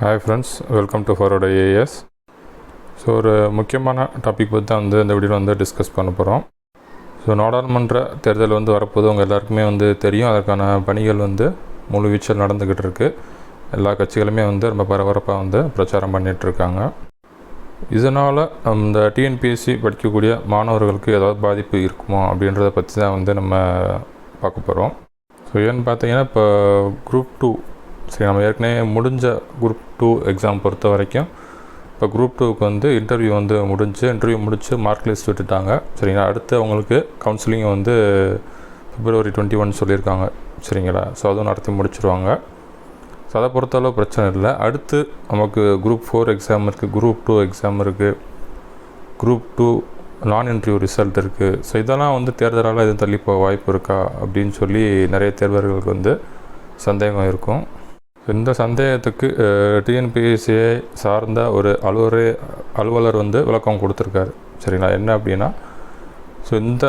Hi friends welcome to ஃபரோட as so ஒரு முக்கியமான டாபிக் பற்றி தான் வந்து இந்த வீடியோவில் வந்து டிஸ்கஸ் பண்ண போகிறோம் ஸோ நாடாளுமன்ற தேர்தல் வந்து வரப்போது உங்கள் எல்லாருக்குமே வந்து தெரியும். அதற்கான பணிகள் வந்து முழு வீச்சல் நடந்துக்கிட்டு இருக்குது எல்லா கட்சிகளுமே வந்து ரொம்ப பரபரப்பாக வந்து பிரச்சாரம் பண்ணிகிட்ருக்காங்க இதனால் அந்த டிஎன்பிஎஸ்சி படிக்கக்கூடிய மாணவர்களுக்கு ஏதாவது பாதிப்பு இருக்குமா அப்படின்றத பற்றி தான் வந்து நம்ம பார்க்க போகிறோம் ஸோ ஏன்னு பார்த்தீங்கன்னா இப்போ குரூப் டூ சரி நம்ம ஏற்கனவே முடிஞ்ச குரூப் டூ எக்ஸாம் பொறுத்த வரைக்கும் இப்போ குரூப் டூக்கு வந்து இன்டர்வியூ வந்து முடிஞ்சு இன்டர்வியூ முடிச்சு மார்க் லிஸ்ட் விட்டுட்டாங்க. சரிங்களா? அடுத்து அவங்களுக்கு கவுன்சிலிங் வந்து பிப்ரவரி டுவெண்ட்டி ஒன் சொல்லியிருக்காங்க. சரிங்களா? ஸோ அதுவும் நடத்தி முடிச்சுருவாங்க. ஸோ அதை பொறுத்தளவு பிரச்சனை இல்லை. அடுத்து நமக்கு குரூப் ஃபோர் எக்ஸாம் இருக்குது குரூப் டூ எக்ஸாம் இருக்குது group two non interview result இருக்குது ஸோ இதெல்லாம் வந்து தேர்தலால் எதுவும் தள்ளி போக வாய்ப்பு இருக்கா? அப்படின்னு சொல்லி நிறைய தேர்வர்களுக்கு வந்து சந்தேகம் இருக்கும். இந்த சந்தேகத்துக்கு டிஎன்பிஎஸ்சியை சார்ந்த ஒரு அலுவலரே அலுவலர் வந்து விளக்கம் கொடுத்துருக்காரு. சரிங்களா? என்ன அப்படின்னா ஸோ இந்த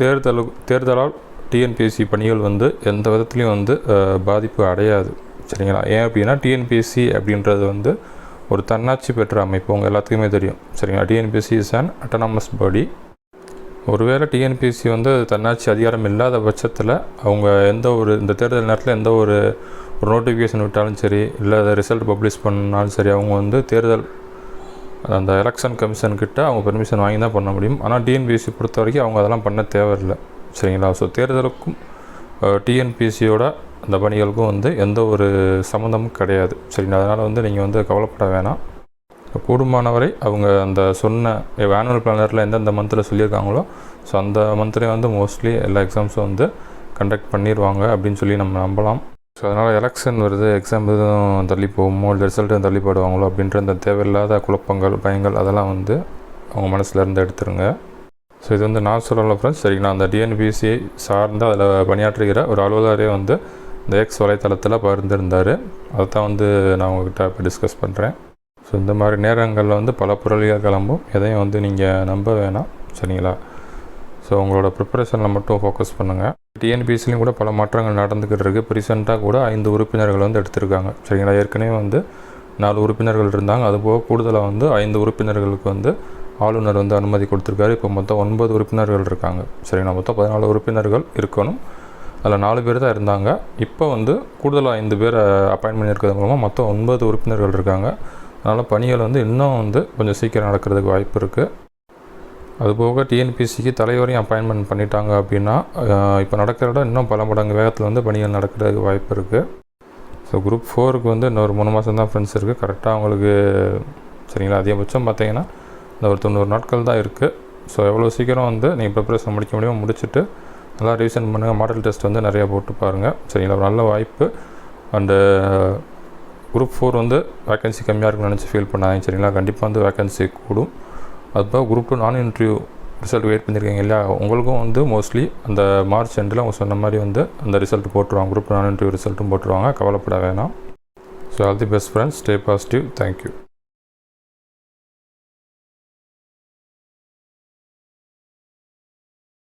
தேர்தல் தேர்தலால் டிஎன்பிஎஸ்சி பணிகள் வந்து எந்த விதத்துலையும் வந்து பாதிப்பு அடையாது. சரிங்களா? ஏன் அப்படின்னா டிஎன்பிஎஸ்சி அப்படின்றது வந்து ஒரு தன்னாட்சி பெற்ற அமைப்பு. உங்கள் எல்லாத்துக்குமே தெரியும். சரிங்களா? TNPSC is an autonomous body ஒருவேளை டிஎன்பிஎஸ்சி வந்து தன்னாட்சி அதிகாரம் இல்லாத பட்சத்தில் அவங்க எந்த ஒரு இந்த தேர்தல் நேரத்தில் எந்த ஒரு ஒரு நோட்டிஃபிகேஷன் விட்டாலும் சரி இல்லை அதை ரிசல்ட் பப்ளிஷ் பண்ணாலும் சரி அவங்க வந்து தேர்தல் அந்த எலெக்ஷன் கமிஷன்கிட்ட அவங்க பெர்மிஷன் வாங்கி தான் பண்ண முடியும். ஆனால் டிஎன்பிஎஸ்சி பொறுத்த வரைக்கும் அவங்க அதெல்லாம் பண்ண தேவையில்லை. சரிங்களா? ஸோ தேர்தலுக்கும் டிஎன்பிஎஸ்சியோட அந்த பணிகளுக்கும் வந்து எந்த ஒரு சம்மந்தமும் கிடையாது. சரிங்களா? அதனால் வந்து நீங்கள் வந்து கவலைப்பட வேணாம். கூடுமானவரை அவங்க அந்த சொன்ன ஆனுவல் பிளானரில் எந்தெந்த மந்தில் சொல்லியிருக்காங்களோ ஸோ அந்த மந்த்லேயே வந்து மோஸ்ட்லி எல்லா எக்ஸாம்ஸும் வந்து கண்டக்ட் பண்ணிடுவாங்க அப்படின்னு சொல்லி நம்ம நம்பலாம். ஸோ அதனால் எலெக்ஷன் வருது எக்ஸாம் எதுவும் தள்ளி போகுமோ இல்லை ரிசல்ட்டும் தள்ளி போடுவாங்களோ அப்படின்ற அந்த தேவையில்லாத குழப்பங்கள் பயங்கள் அதெல்லாம் வந்து அவங்க மனசுலேருந்து எடுத்துருங்க. ஸோ இது வந்து நான் சொல்லலை ஃப்ரெண்ட்ஸ் சரிங்களா? அந்த டிஎன்பிசி சார்ந்து அதில் பணியாற்றுகிற ஒரு அலுவலரே வந்து இந்த எக்ஸ் வலைத்தளத்தில் பகிர்ந்திருந்தார். அதை தான் வந்து நான் உங்ககிட்ட இப்போ டிஸ்கஸ் பண்ணுறேன் ஸோ இந்த மாதிரி நேரங்களில் வந்து பல புரளிகள் கிளம்பும். எதையும் வந்து நீங்கள் நம்ப வேணாம். சரிங்களா? ஸோ உங்களோட ப்ரிப்பரேஷனில் மட்டும் ஃபோக்கஸ் பண்ணுங்கள் டிஎன்பிஎஸ்சிலையும் கூட பல மாற்றங்கள் நடந்துக்கிட்டு இருக்குது இப்போ ரீசெண்டாக கூட ஐந்து உறுப்பினர்கள் வந்து எடுத்திருக்காங்க. சரிங்களா? ஏற்கனவே வந்து நாலு உறுப்பினர்கள் இருந்தாங்க. அதுபோக கூடுதலாக வந்து ஐந்து உறுப்பினர்களுக்கு வந்து ஆளுநர் வந்து அனுமதி கொடுத்துருக்காரு. இப்போ மொத்தம் ஒன்பது உறுப்பினர்கள் இருக்காங்க. சரிங்களா? மொத்தம் பதினாலு உறுப்பினர்கள் இருக்கணும். அதில் நாலு பேர் தான் இருந்தாங்க. இப்போ வந்து கூடுதலாக ஐந்து பேர் அப்பாயின்ட் பண்ணியிருக்கிறது மூலமாக மொத்தம் ஒன்பது உறுப்பினர்கள் இருக்காங்க. அதனால் பணிகள் வந்து இன்னும் வந்து கொஞ்சம் சீக்கிரம் நடக்கிறதுக்கு வாய்ப்பு இருக்குது அதுபோக டிஎன்பிசிக்கு தலைவரையும் அப்பாயின்மெண்ட் பண்ணிட்டாங்க அப்படின்னா இப்போ நடக்கிறத விட இன்னும் பல மடங்கு வேகத்தில் வந்து பணிகள் நடக்கிறதுக்கு வாய்ப்பு இருக்குது ஸோ குரூப் ஃபோருக்கு வந்து இன்னொரு மூணு மாதம் தான் ஃப்ரெண்ட்ஸ் இருக்குது கரெக்டாக அவங்களுக்கு சரிங்களா? அதிகபட்சம் பார்த்தீங்கன்னா இந்த ஒரு தொண்ணூறு நாட்கள் தான் இருக்குது ஸோ எவ்வளோ சீக்கிரம் வந்து நீங்கள் ப்ரிப்பரேஷன் முடிக்க முடியுமோ முடிச்சுட்டு நல்லா ரிவிஷன் பண்ணுங்கள் மாடல் டெஸ்ட் வந்து நிறையா போட்டு பாருங்கள் சரிங்களா? ஒரு நல்ல வாய்ப்பு. அண்டு குரூப் ஃபோர் வந்து வேகன்சி கம்மியாக இருக்குன்னு நினச்சி ஃபீல் பண்ணாங்க சரிங்களா? கண்டிப்பாக வந்து வேகன்சி கூடும். அதுபோக group two non interview result wait பண்ணியிருக்கீங்க இல்லையா? உங்களுக்கும் வந்து மோஸ்ட்லி அந்த மார்ச் எண்டில் அவங்க சொன்ன மாதிரி வந்து அந்த ரிசல்ட் போட்டுருவாங்க. குரூப் நான் இன்டர்வியூ ரிசல்ட்டும் போட்டுருவாங்க. கவலைப்பட வேணாம். So all the best friends stay positive thank you